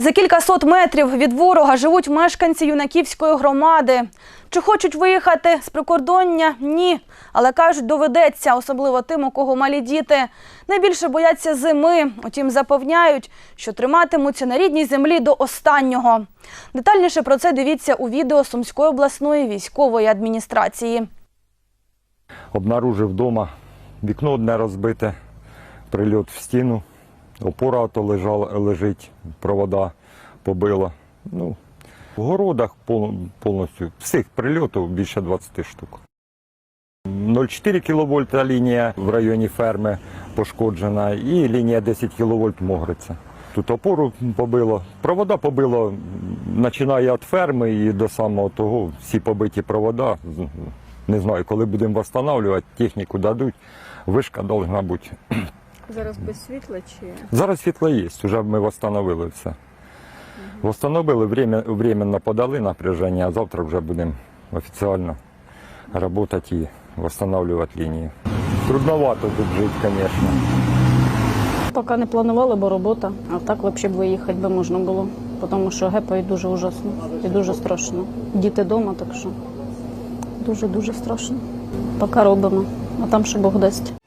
За кількасот метрів від ворога живуть мешканці юнаківської громади. Чи хочуть виїхати з прикордоння? Ні. Але кажуть, доведеться, особливо тим, у кого малі діти. Найбільше бояться зими. Утім, запевняють, що триматимуться на рідній землі до останнього. Детальніше про це дивіться у відео Сумської обласної військової адміністрації. Обнаружив вдома вікно одне розбите, прильот в стіну, опора ото лежала, лежить, провода побила. Ну, в городах пов- повністю всіх прильотів більше 20 штук. 0,4 кВт лінія в районі ферми пошкоджена і лінія 10 кВт Могриця. Тут опору побило, провода побило, починає від ферми і до самого того всі побиті провода. Не знаю, коли будемо встановлювати, техніку дадуть, вишка повинна бути. Зараз без світла чи Зараз світло є, вже ми встановили все. Встановили, временно подали напряження, а завтра вже будемо офіційно працювати і встановлювати лінію. Трудновато тут жити, звісно. поки не планували, бо робота. А так взагалі б виїхати би можна було, тому що гепають дуже ужасно і дуже страшно. Діти вдома, так що дуже дуже страшно. Поки робимо, а там що Бог дасть.